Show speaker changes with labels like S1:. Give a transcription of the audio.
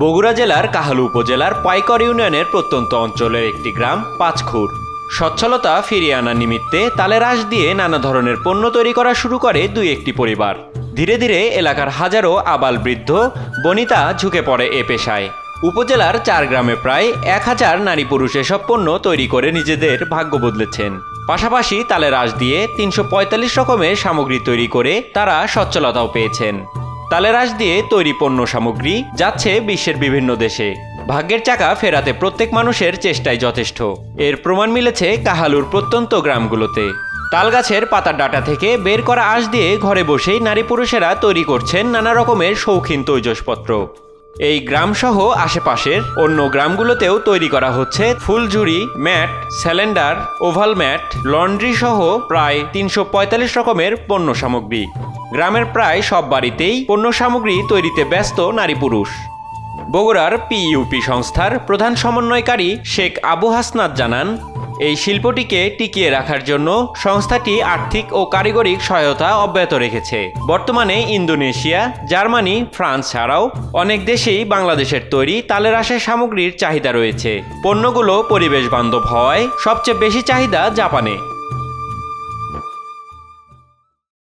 S1: বগুড়া জেলার কাহালু উপজেলার পাইকর ইউনিয়নের প্রত্যন্ত অঞ্চলের একটি গ্রাম, পাঁচখুর। সচ্ছলতা ফিরিয়ে আনার নিমিত্তে তালেরাস দিয়ে নানা ধরনের পণ্য তৈরি করা শুরু করে দুই একটি পরিবার। ধীরে ধীরে এলাকার হাজারো আবাল বৃদ্ধ, বনিতা ঝুঁকে পড়ে এ পেশায়। উপজেলার চার গ্রামে প্রায় এক হাজার নারী পুরুষ এসব পণ্য তৈরি করে নিজেদের ভাগ্য বদলেছেন। পাশাপাশি তালেরাস দিয়ে তিনশো পঁয়তাল্লিশ রকমের সামগ্রী তৈরি করে তারা সচ্ছলতাও পেয়েছেন। তালেরাস দিয়ে তৈরি পণ্য সামগ্রী যাচ্ছে বিশ্বের বিভিন্ন দেশে। ভাগ্যের চাকা ফেরাতে প্রত্যেক মানুষের চেষ্টাই যথেষ্ট। এর প্রমাণ মিলেছে কাহালুর প্রত্যন্ত গ্রামগুলোতে। তালগাছের পাতার ডাটা থেকে বের করা আঁশ দিয়ে ঘরে বসেই নারী পুরুষেরা তৈরি করছেন নানা রকমের শৌখিন তৈজসপত্র। এই গ্রামসহ আশেপাশের অন্য গ্রামগুলোতেও তৈরি করা হচ্ছে ফুলঝুরি, ম্যাট, স্যালেন্ডার, ওভাল ম্যাট, লন্ড্রি সহ প্রায় তিনশো পঁয়তাল্লিশ রকমের পণ্য সামগ্রী। গ্রামের প্রায় সব বাড়িতেই পণ্য সামগ্রী তৈরিতে ব্যস্ত নারী পুরুষ। বগুড়ার পিইউপি সংস্থার প্রধান সমন্বয়কারী শেখ আবু হাসনাত জানান, এই শিল্পটিকে টিকিয়ে রাখার জন্য সংস্থাটি আর্থিক ও কারিগরিক সহায়তা অব্যাহত রেখেছে। বর্তমানে ইন্দোনেশিয়া, জার্মানি, ফ্রান্স ছাড়াও অনেক দেশেই বাংলাদেশের তৈরি তালের আশের সামগ্রীর চাহিদা রয়েছে। পণ্যগুলো পরিবেশ বান্ধব হওয়ায় সবচেয়ে বেশি চাহিদা জাপানে।